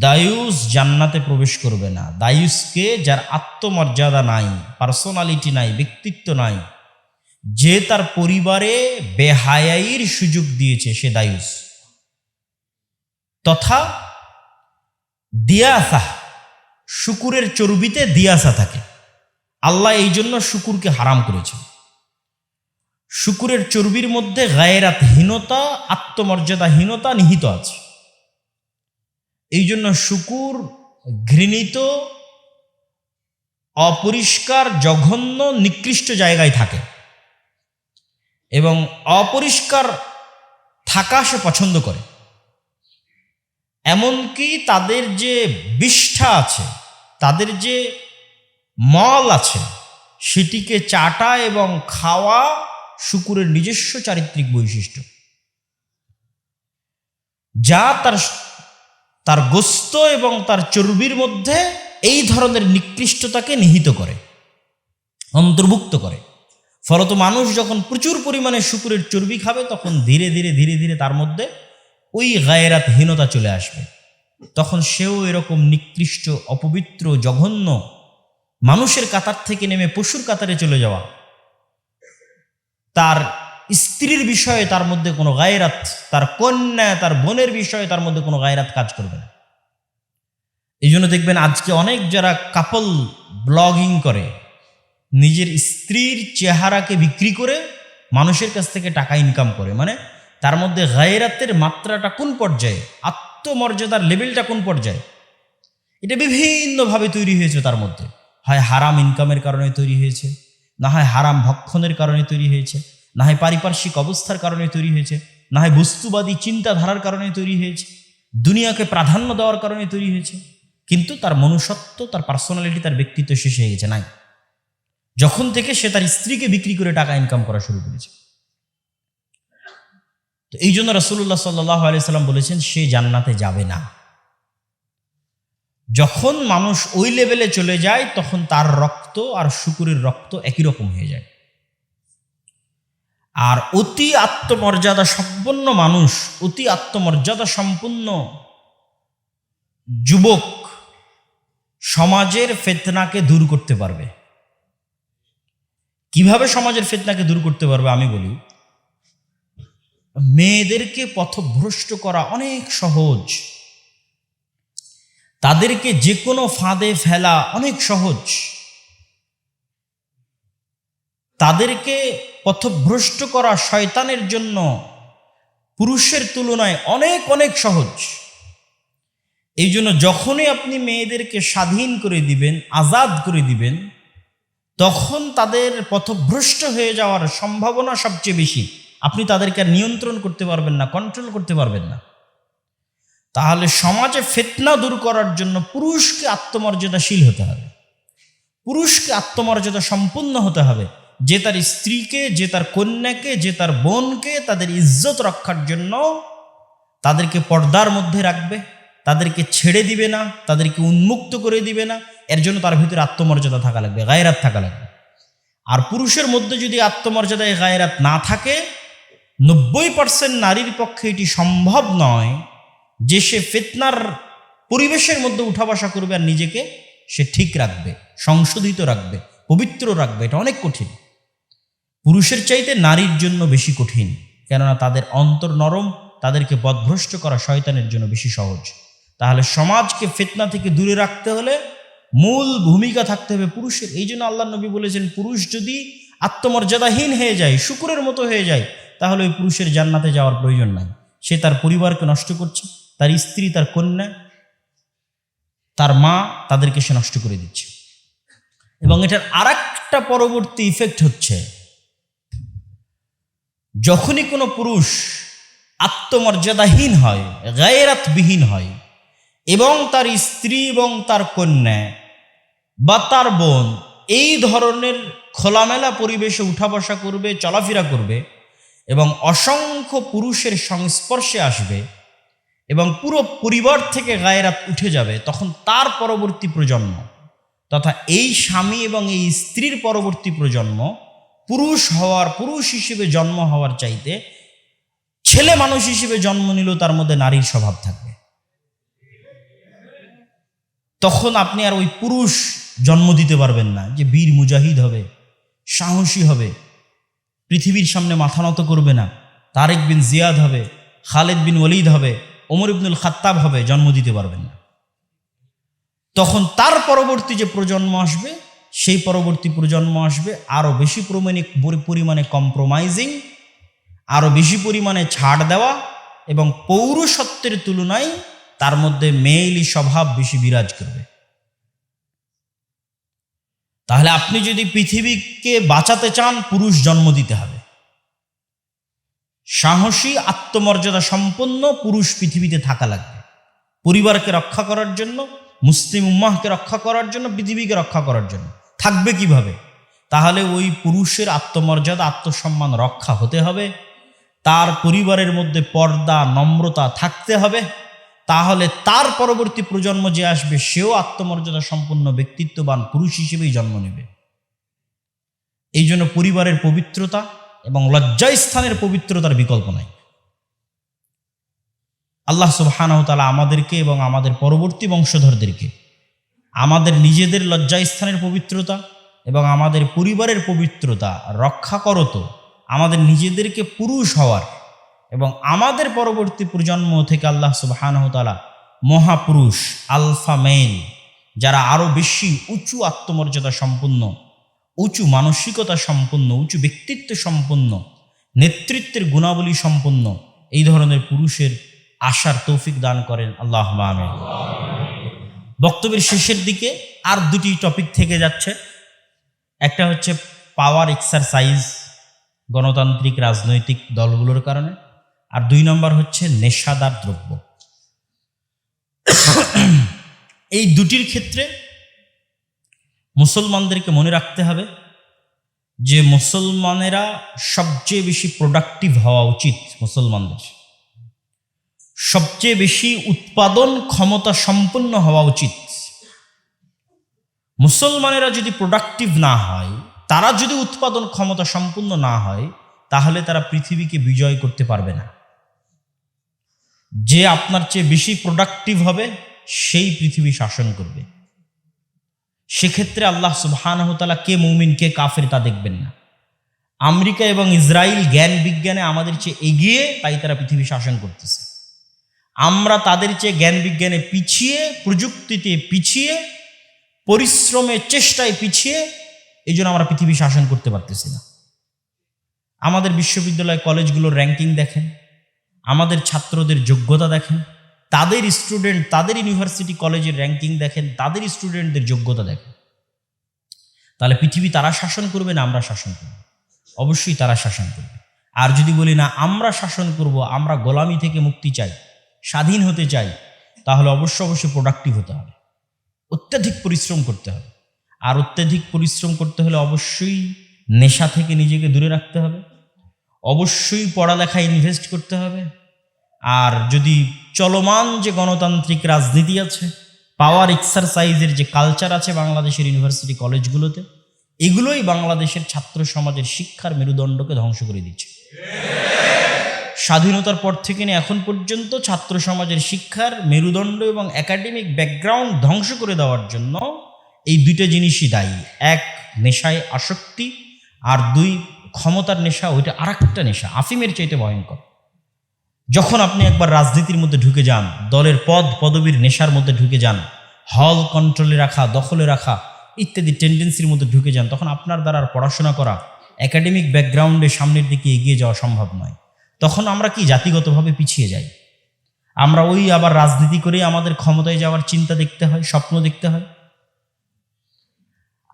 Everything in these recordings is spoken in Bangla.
দায়ুস জান্নাতে প্রবেশ করবে না। দায়ুসকে যার আত্মমর্যাদা নাই পার্সোনালিটি নাই, ব্যক্তিত্ব নাই, যে তার পরিবারে বেহায়াইর সুযোগ দিয়েছে সে দায়ুস। তথা দিয়াসা, শুকুরের চর্বিতে দিয়াসা থাকে। আল্লাহ এই জন্য শুকুরকে হারাম করেছে। শুকুরের চর্বির মধ্যে গায়েরাতহীনতা, আত্মমর্যাদাহীনতা নিহিত আছে। এই জন্য শুকুর, ঘৃণিত, অপরিষ্কার, জঘন্য, নিকৃষ্ট জায়গায় থাকে। এবং অপরিষ্কার থাকা সে পছন্দ করে। এমনকি তাদের যে বিষ্ঠা আছে, তাদের যে মল আছে, সেটিকে চাটা এবং খাওয়া শুকুরের নিজস্ব চারিত্রিক বৈশিষ্ট্য। যা তার তার গোস্ত এবং তার চর্বির মধ্যে এই ধরনের নিকৃষ্টতাকে নিহিত করে, অন্তর্ভুক্ত করে। ফলত মানুষ যখন প্রচুর পরিমাণে শুকুরের চর্বি খাবে, তখন ধীরে ধীরে ধীরে ধীরে তার মধ্যে ওই গায়েরাতহীনতা চলে আসবে। তখন সেও এরকম নিকৃষ্ট, অপবিত্র, জঘন্য মানুষের কাতার থেকে নেমে পশুর কাতারে চলে যাওয়া, তার স্ত্রীর বিষয়ে তার মধ্যে কোনো গায়রাত, তার কন্যা, তার বোনের বিষয়ে তার মধ্যে কোনো গায়রাত কাজ করবে না। এই জন্য দেখবেন আজকে অনেক যারা কাপল ব্লগিং করে, নিজের স্ত্রীর চেহারাকে বিক্রি করে মানুষের কাছ থেকে টাকা ইনকাম করে মানে তার মধ্যে গায়রাতের মাত্রাটা কোন পর্যায়ে, আত্মমর্যাদার লেভেলটা কোন পর্যায়ে? এটা বিভিন্নভাবে তৈরি হয়েছে তার মধ্যে। হয় হারাম ইনকামের কারণে তৈরি হয়েছে, না হয় হারাম ভক্ষণের কারণে তৈরি হয়েছে। না হয় পারিপার্শ্বিক অবস্থার কারণে তৈরি হয়েছে, না হয় বস্তুবাদী চিন্তাধারার কারণে তৈরি হয়েছে, দুনিয়াকে প্রাধান্য দেওয়ার কারণে তৈরি হয়েছে, কিন্তু তার মনুষ্যত্ব, তার পার্সোনালিটি তার ব্যক্তিত্ব শেষ হয়ে গেছে, নাই। যখন থেকে সে তার স্ত্রীকে বিক্রি করে টাকা ইনকাম করা শুরু করেছে। তো এই জন্য রসুল্লাহ সাল্লাহ আলিয়াল্লাম বলেছেন, সে জান্নাতে যাবে না। যখন মানুষ ওই লেভেলে চলে যায়, তখন তার রক্ত আর শুকুরের রক্ত একই রকম হয়ে যায়। আর অতি আত্মমর্যাদা সম্পন্ন মানুষ, অতি আত্মমর্যাদা সম্পন্ন যুবক সমাজের ফেতনাকে দূর করতে পারবে। কীভাবে সমাজের ফেতনাকে দূর করতে পারবে আমি বলি, মেয়েদেরকে পথভ্রষ্ট করা অনেক সহজ। তাদেরকে যে কোনো ফাঁদে ফেলা অনেক সহজ। তাদেরকে পথভ্রষ্ট করা শয়তানের জন্য পুরুষের তুলনায় অনেক অনেক সহজ। এই জন্য যখনই আপনি মেয়েদেরকে স্বাধীন করে দিবেন, আজাদ করে দিবেন, তখন তাদের পথভ্রষ্ট হয়ে যাওয়ার সম্ভাবনা সবচেয়ে বেশি। আপনি তাদেরকে নিয়ন্ত্রণ করতে পারবেন না কন্ট্রোল করতে পারবেন না। তাহলে সমাজে ফেতনা দূর করার জন্য পুরুষকে আত্মমর্যাদাশীল হতে হবে। পুরুষকে আত্মমর্যাদা সম্পূর্ণ হতে হবে। যে তার স্ত্রীকে, যে তার কন্যাকে, যে তার বোনকে তাদের ইজ্জত রক্ষার জন্য তাদেরকে পর্দার মধ্যে রাখবে, তাদেরকে ছেড়ে দিবে না, তাদেরকে উন্মুক্ত করে দিবে না, এর জন্য তার ভিতরে আত্মমর্যাদা থাকা লাগবে, গায়রাত থাকা লাগবে। আর পুরুষের মধ্যে যদি আত্মমর্যাদায় গায়রাত না থাকে, নব্বই পার্সেন্ট নারীর পক্ষে এটি সম্ভব নয় যে সে ফেতনার পরিবেশের মধ্যে উঠা বসা করবে আর নিজেকে সে ঠিক রাখবে, সংশোধিত রাখবে, পবিত্র রাখবে, এটা অনেক কঠিন। পুরুষের চাইতে নারীর জন্য বেশি কঠিন, কেননা তাদের অন্তর নরম, তাদেরকে বদভ্রষ্ট করা শয়তানের জন্য বেশি সহজ। তাহলে সমাজকে ফেতনা থেকে দূরে রাখতে হলে মূল ভূমিকা থাকতে হবে পুরুষের। এই জন্য আল্লাহ নবী বলেছেন, পুরুষ যদি আত্মমর্যাদাহীন হয়ে যায়, শুকুরের মতো হয়ে যায়, তাহলে ওই পুরুষের জান্নাতে যাওয়ার প্রয়োজন নাই। সে তার পরিবারকে নষ্ট করছে, তার স্ত্রী, তার কন্যা, তার মা, তাদেরকে সে নষ্ট করে দিচ্ছে। এবং এটার আর একটা পরবর্তী ইফেক্ট হচ্ছে যখনই কোনো পুরুষ আত্মমর্যাদাহীন হয়, গায়েরাতবিহীন হয় এবং তার স্ত্রী এবং তার কন্যা বা তার বোন এই ধরনের খোলামেলা পরিবেশে উঠা বসা করবে, চলাফেরা করবে এবং অসংখ্য পুরুষের সংস্পর্শে আসবে এবং পুরো পরিবার থেকে গায়েরাত উঠে যাবে, তখন তার পরবর্তী প্রজন্ম তথা এই স্বামী এবং এই স্ত্রীর পরবর্তী প্রজন্ম পুরুষ হওয়ার, পুরুষ হিসেবে জন্ম হওয়ার চাইতে ছেলে মানুষ হিসেবে জন্ম নিলেও তার মধ্যে নারীর স্বভাব থাকবে। তখন আপনি আর ওই পুরুষ জন্ম দিতে পারবেন না যে বীর মুজাহিদ হবে, সাহসী হবে, পৃথিবীর সামনে মাথা নত করবে না, তারেক বিন জিয়াদ হবে, খালেদ বিন ওলিদ হবে, ওমর ইবনুল খাত্তাব হবে, জন্ম দিতে পারবেন না। তখন তার পরবর্তী যে প্রজন্ম আসবে সেই পরবর্তী প্রজন্ম আসবে আরও বেশি পরিমাণে পরিমাণে কম্প্রোমাইজিং আরও বেশি পরিমাণে ছাড় দেওয়া এবং পৌরসত্বের তুলনায় তার মধ্যে মেয়েলি স্বভাব বেশি বিরাজ করবে। তাহলে আপনি যদি পৃথিবীকে বাঁচাতে চান, পুরুষ জন্ম দিতে হবে। সাহসী, আত্মমর্যাদা সম্পন্ন পুরুষ পৃথিবীতে থাকা লাগবে। পরিবারকে রক্ষা করার জন্য, মুসলিম উম্মাহকে রক্ষা করার জন্য, পৃথিবীকে রক্ষা করার জন্য। থাকবে কীভাবে? তাহলে ওই পুরুষের আত্মমর্যাদা, আত্মসম্মান রক্ষা হতে হবে। তার পরিবারের মধ্যে পর্দা, নম্রতা থাকতে হবে। তাহলে তার পরবর্তী প্রজন্ম যে আসবে, সেও আত্মমর্যাদা সম্পন্ন ব্যক্তিত্ববান পুরুষ হিসেবেই জন্ম নেবে। এই জন্য পরিবারের পবিত্রতা এবং লজ্জাস্থানের পবিত্রতার বিকল্প নাই। আল্লাহ সুবাহানহতালা আমাদেরকে এবং আমাদের পরবর্তী বংশধরদেরকে আমাদের নিজেদের লজ্জাস্থানের পবিত্রতা এবং আমাদের পরিবারের পবিত্রতা রক্ষা করত আমাদের নিজেদেরকে পুরুষ হওয়ার এবং আমাদের পরবর্তী প্রজন্ম থেকে আল্লাহ সুবাহানহতালা মহাপুরুষ, আলফা মেল যারা আরও বেশি উঁচু আত্মমর্যাদা সম্পন্ন, উঁচু মানসিকতা সম্পন্ন, উঁচু ব্যক্তিত্ব সম্পন্ন, নেতৃত্বের গুণাবলী সম্পন্ন, এই ধরনের পুরুষের আশার তৌফিক দান করেন আল্লাহ আমিন। বক্তব্যের শেষের দিকে আর দুটি টপিক থেকে যাচ্ছে। একটা হচ্ছে পাওয়ার এক্সারসাইজ গণতান্ত্রিক রাজনৈতিক দলগুলোর কারণে। আর দুই নম্বর হচ্ছে নেশাদার দ্রব্য। এই দুটির ক্ষেত্রে মুসলমানদেরকে মনে রাখতে হবে যে মুসলমানেরা সবচেয়ে বেশি প্রোডাক্টিভ হওয়া উচিত মুসলমানদের। সবচেয়ে বেশি উৎপাদন ক্ষমতা সম্পন্ন হওয়া উচিত। মুসলমানেরা যদি প্রোডাক্টিভ না হয়, তারা যদি উৎপাদন ক্ষমতা সম্পূর্ণ না হয়, তাহলে তারা পৃথিবীকে বিজয় করতে পারবে না। যে আপনার চেয়ে বেশি প্রোডাক্টিভ হবে, সেই পৃথিবী শাসন করবে। সেক্ষেত্রে আল্লাহ সুবাহানহতালা কে মৌমিন, কে কাফের তা দেখবেন না। আমেরিকা এবং ইসরায়েল জ্ঞান বিজ্ঞানে আমাদের চেয়ে এগিয়ে, তাই তারা পৃথিবী শাসন করতেছে। আমরা তাদের চেয়ে জ্ঞান বিজ্ঞানে পিছিয়ে, প্রযুক্তিতে পিছিয়ে পরিশ্রমের চেষ্টায় পিছিয়ে এই জন্য আমরা পৃথিবী শাসন করতে পারতেছি না। আমাদের বিশ্ববিদ্যালয় কলেজগুলোর র্যাঙ্কিং দেখেন, আমাদের ছাত্রদের যোগ্যতা দেখেন, তাদের স্টুডেন্ট তাদের ইউনিভার্সিটি কলেজের র্যাঙ্কিং দেখেন, তাদের স্টুডেন্টদের যোগ্যতা দেখেন। তাহলে পৃথিবী তারা শাসন করবে না আমরা শাসন করব? অবশ্যই তারা শাসন করবে। আর যদি বলি না, আমরা শাসন করব, আমরা গোলামি থেকে মুক্তি চাই স্বাধীন হতে চাই, তাহলে অবশ্য অবশ্যই প্রোডাক্টিভ হতে হবে। অত্যাধিক পরিশ্রম করতে হবে। আর অত্যাধিক পরিশ্রম করতে হলে অবশ্যই নেশা থেকে নিজেকে দূরে রাখতে হবে। অবশ্যই পড়ালেখায় ইনভেস্ট করতে হবে। আর যদি চলমান যে গণতান্ত্রিক রাজনীতি আছে পাওয়ার এক্সারসাইজের যে কালচার আছে বাংলাদেশের ইউনিভার্সিটি কলেজগুলোতে এগুলোই বাংলাদেশের ছাত্র সমাজের শিক্ষার মেরুদণ্ডকে ধ্বংস করে দিচ্ছে। স্বাধীনতার পর থেকে নিয়ে এখন পর্যন্ত ছাত্র সমাজের শিক্ষার মেরুদণ্ড এবং একাডেমিক ব্যাকগ্রাউন্ড ধ্বংস করে দেওয়ার জন্য এই দুইটা জিনিসই দায়ী। এক, নেশায় আসক্তি, আর দুই, ক্ষমতার নেশা, ওইটা আর একটা নেশা, আফিমের চাইতে ভয়ঙ্কর। যখন আপনি একবার রাজনীতির মধ্যে ঢুকে যান, দলের পদ, পদবীর নেশার মধ্যে ঢুকে যান, হল কন্ট্রোলে রাখা, দখলে রাখা, ইত্যাদি টেন্ডেন্সির মধ্যে ঢুকে যান, তখন আপনার দ্বারা পড়াশোনা করা একাডেমিক ব্যাকগ্রাউন্ডে সামনের দিকে এগিয়ে যাওয়া সম্ভব নয়। তখন আমরা কি জাতিগতভাবে পিছিয়ে যাই? আমরা ওই আবার রাজনীতি করে আমাদের ক্ষমতায় যাওয়ার চিন্তা দেখতে হয়, স্বপ্ন দেখতে হয়।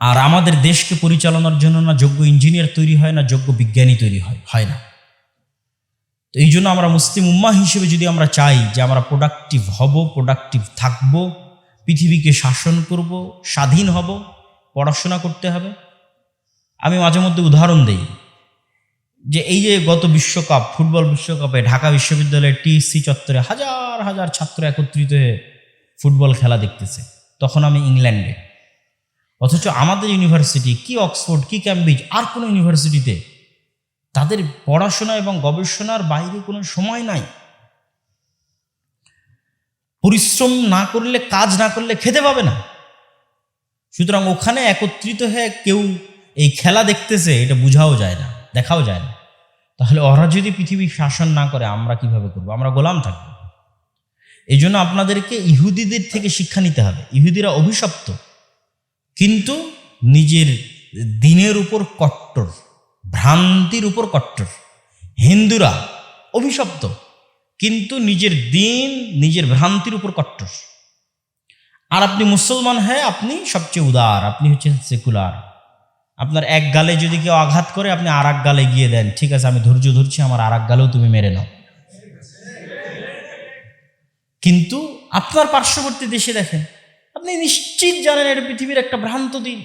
আর আমাদের দেশকে পরিচালনার জন্য না যোগ্য ইঞ্জিনিয়ার তৈরি হয়, না যোগ্য বিজ্ঞানী তৈরি হয় হয় না। তো এই জন্য আমরা মুসলিম উম্মা হিসেবে যদি আমরা চাই যে আমরা প্রোডাক্টিভ হব প্রোডাক্টিভ থাকব, পৃথিবীকে শাসন করব, স্বাধীন হব, পড়াশোনা করতে হবে, আমি মাঝে মধ্যে উদাহরণ দেই। যে এই যে গত বিশ্বকাপ, ফুটবল বিশ্বকাপে ঢাকা বিশ্ববিদ্যালয়ের টিএসসি চত্বরে হাজার হাজার ছাত্র একত্রিত হয়ে ফুটবল খেলা দেখতেছে। তখন আমি ইংল্যান্ডে। অথচ আমাদের ইউনিভার্সিটি কি অক্সফোর্ড, কি ক্যামব্রিজ, আর কোনো ইউনিভার্সিটিতে তাদের পড়াশোনা এবং গবেষণার বাইরে কোনো সময় নাই। পরিশ্রম না করলে, কাজ না করলে খেতে পাবে না। সুতরাং ওখানে একত্রিত হয়ে কেউ এই খেলা দেখতেছে, এটা বোঝাও যায় না। দেখাও যায় না। তাহলে ওরা যদি পৃথিবী শাসন না করে, আমরা কীভাবে করব? আমরা গোলাম থাকব। এই জন্য আপনাদেরকে ইহুদিদের থেকে শিক্ষা নিতে হবে। ইহুদিরা অভিশপ্ত, কিন্তু নিজের দিনের উপর কট্টর, ভ্রান্তির উপর কট্টর। হিন্দুরা অভিশপ্ত, কিন্তু নিজের দিন, নিজের ভ্রান্তির উপর কট্টর। আর আপনি মুসলমান হয়ে আপনি সবচেয়ে উদার, আপনি হচ্ছেন সেকুলার। আপনার এক গালে যদি কেউ আঘাত করে, আপনি আর এক গালে গিয়ে দেন। ঠিক আছে, আমি ধৈর্য ধরছি, আমার আর এক গালেও তুমি মেরে নাও। কিন্তু আপনার পার্শ্ববর্তী দেশে দেখেন, আপনি নিশ্চিত জানেন এটা পৃথিবীর একটা ভ্রান্ত দিন।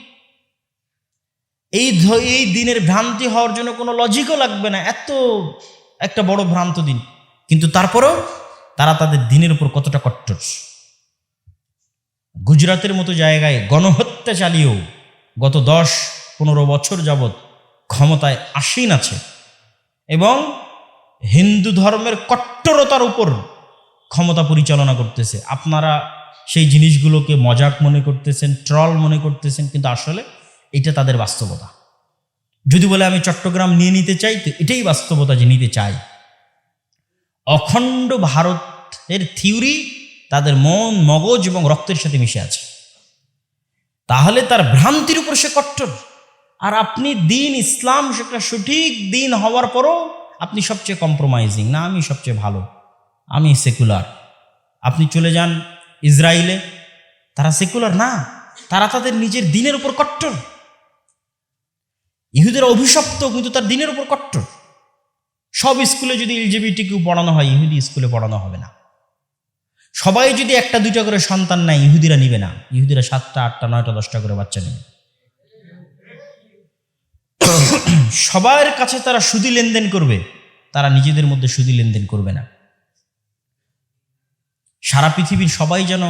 এই এই দিনের ভ্রান্তি হওয়ার জন্য কোনো লজিকও লাগবে না, এত একটা বড় ভ্রান্ত দিন। কিন্তু তারপরেও তারা তাদের দিনের উপর কতটা কট্টর। গুজরাতের মতো জায়গায় গণহত্যা চালিয়েও গত দশ পনেরো বছর যাবৎ ক্ষমতায় আসীন আছে এবং হিন্দু ধর্মের কট্টরতার উপর ক্ষমতা পরিচালনা করতেছে। আপনারা সেই জিনিসগুলোকে মজাক মনে করতেছেন, ট্রল মনে করতেছেন, কিন্তু আসলে এটা তাদের বাস্তবতা। যদি বলে আমি চট্টগ্রাম নিয়ে নিতে চাই, তো এটাই বাস্তবতা যে নিতে চাই। অখণ্ড ভারতের থিওরি তাদের মন, মগজ এবং রক্তের সাথে মিশে আছে। তাহলে তার ভ্রান্তির উপর সে কট্টর। আর আপনি দিন ইসলাম সেটা সঠিক দিন হওয়ার পরও আপনি সবচেয়ে কম্প্রোমাইজিং না, আমি সবচেয়ে ভালো। আমি সেকুলার আপনি চলে যান ইসরায়েলে তারা সেকুলার না। তারা তাদের নিজের দিনের উপর কট্টর। ইহুদের অভিশপ্ত কিন্তু তার দিনের উপর কট্টর। সব স্কুলে যদি এলজিবিটি কেউ পড়ানো হয়, ইহুদি স্কুলে পড়ানো হবে না। সবাই যদি একটা দুইটা করে সন্তান নেয়, ইহুদিরা নিবে না। ইহুদিরা সাতটা, আটটা, নয়টা, দশটা করে বাচ্চা নেবে। সবার কাছে তারা সুদি লেনদেন করবে, তারা নিজেদের মধ্যে সুদি লেনদেন করবে না। সারা পৃথিবীর সবাই যেন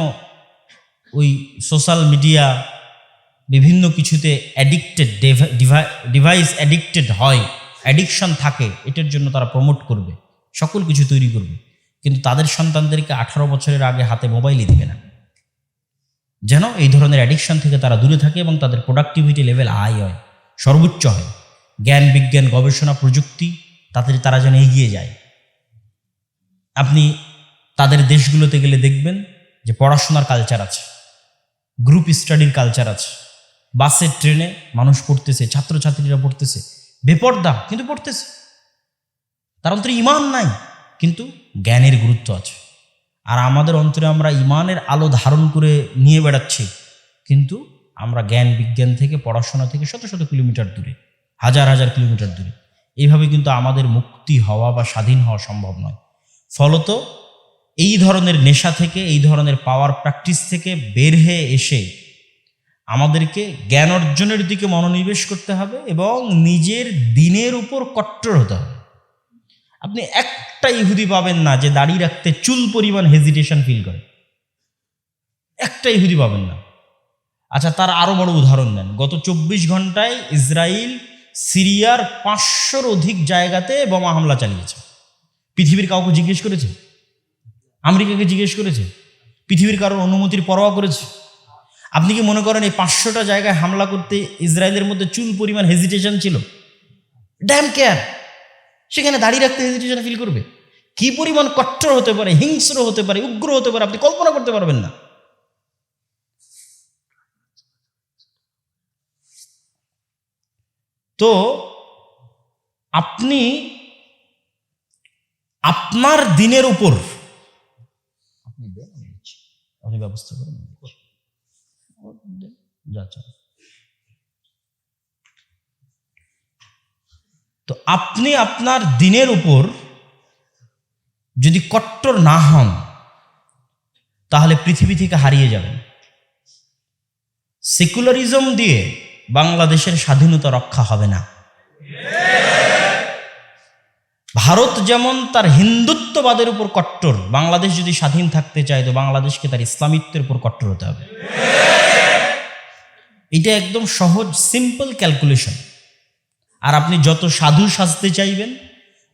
ওই সোশ্যাল মিডিয়া, বিভিন্ন কিছুতে অ্যাডিক্টেড ডিভাইস অ্যাডিক্টেড হয় অ্যাডিকশন থাকে, এটার জন্য তারা প্রমোট করবে, সকল কিছু তৈরি করবে। কিন্তু তাদের সন্তানদেরকে আঠারো বছরের আগে হাতে মোবাইলই দিবে না। যেন এই ধরনের অ্যাডিকশন থেকে তারা দূরে থাকে এবং তাদের প্রোডাক্টিভিটি লেভেল হাই হয়, সর্বোচ্চ হয়। জ্ঞান, বিজ্ঞান, গবেষণা, প্রযুক্তি, তাদের তারা যেন এগিয়ে যায়। আপনি তাদের দেশগুলোতে গেলে দেখবেন যে পড়াশোনার কালচার আছে গ্রুপ স্টাডির কালচার আছে বাসে ট্রেনে মানুষ পড়তেছে, ছাত্রছাত্রীরা পড়তেছে, বেপর্দা, কিন্তু পড়তেছে। তার অন্তরে ইমান নাই, কিন্তু জ্ঞানের গুরুত্ব আছে। আর আমাদের অন্তরে আমরা ইমানের আলো ধারণ করে নিয়ে বেড়াচ্ছি, কিন্তু আমরা জ্ঞান, বিজ্ঞান থেকে, পড়াশোনা থেকে শত শত কিলোমিটার দূরে। হাজার হাজার কিলোমিটার দূরে। এইভাবে কিন্তু আমাদের মুক্তি হওয়া বা স্বাধীন হওয়া সম্ভব নয়। ফলত এই ধরনের নেশা থেকে, এই ধরনের পাওয়ার প্র্যাকটিস থেকে বের হয়ে এসে আমাদেরকে জ্ঞান অর্জনের দিকে মনোনিবেশ করতে হবে এবং নিজের দিনের উপর কট্টর হতে হবে। আপনি একটা ইহুদি পাবেন না যে দাড়ি রাখতে চুল পরিমাণ হেজিটেশন ফিল করে। একটা ইহুদি পাবেন না। আচ্ছা তার আরও বড় উদাহরণ দেন। গত চব্বিশ ঘন্টায় ইসরায়েল সিরিয়ার পাঁচশোর অধিক জায়গাতে বোমা হামলা চালিয়েছে। পৃথিবীর কাউকে জিজ্ঞেস করেছে? আমেরিকাকে জিজ্ঞেস করেছে? পৃথিবীর কারোর অনুমতির পরোয়া করেছে? আপনি কি মনে করেন এই পাঁচশোটা জায়গায় হামলা করতে ইসরায়েলের মধ্যে চুল পরিমাণ হেজিটেশন ছিল? ড্যাম কেয়ার সেখানে দাঁড়িয়ে রাখতে হেজিটেশন ফিল করবে? কি পরিমাণ কট্টর হতে পারে, হিংস্র হতে পারে, উগ্র হতে পারে, আপনি কল্পনা করতে পারবেন না। তো আপনি আপনার দিনের উপর আপনি ব্যবস্থা করেন। তো আপনি আপনার দিনের উপর যদি কট্টর না হন তাহলে পৃথিবী থেকে হারিয়ে যাবেন। সেকুলারিজম দিয়ে বাংলাদেশের স্বাধীনতা রক্ষা হবে না। ভারত যেমন তার হিন্দুত্ববাদের উপর কট্টর, বাংলাদেশ যদি স্বাধীন থাকতে চায় তো বাংলাদেশকে তার ইসলামিত্বের উপর কট্টর হতে হবে। এটা একদম সহজ সিম্পল ক্যালকুলেশন আর আপনি যত সাধু সাজতে চাইবেন,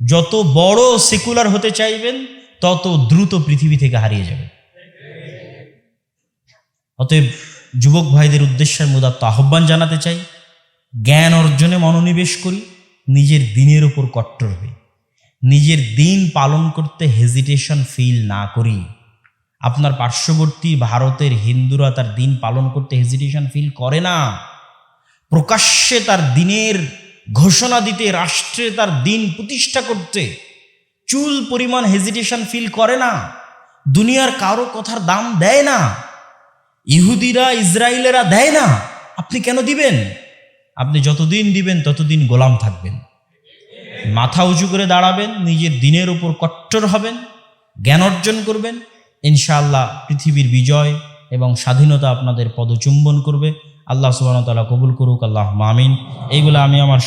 যত বড় সেকুলার হতে চাইবেন, তত দ্রুত পৃথিবী থেকে হারিয়ে যাবে অতএব যুবক ভাইদের উদ্দেশ্যে আমি উদাত্ত আহ্বান জানাতে চাই। জ্ঞান অর্জনে মনোনিবেশ করি, নিজের দিনের উপর কট্টর হই। নিজের দিন পালন করতে হেজিটেশন ফিল না করি। আপনার পার্শ্ববর্তী ভারতের হিন্দুরা তার দিন পালন করতে হেজিটেশন ফিল করে না। প্রকাশ্যে তার দিনের ঘোষণা দিতে, রাষ্ট্রে তার দিন প্রতিষ্ঠা করতে চুল পরিমাণ হেজিটেশন ফিল করে না। দুনিয়ার কারও কথার দাম দেয় না। ইহুদিরা ইসরায়েলেরা দেয় না। আপনি কেন দিবেন? আপনি যতদিন দিবেন, ততদিন গোলাম থাকবেন। মাথা উঁচু করে দাঁড়াবেন, নিজের দিনের উপর কট্টর হবেন, জ্ঞান অর্জন করবেন। ইনশাআল্লাহ পৃথিবীর বিজয় এবং স্বাধীনতা আপনাদের পদচুম্বন করবে। আল্লাহ সুবাহ তালা কবুল করুক আল্লাহ মামিন এইগুলো আমি আমার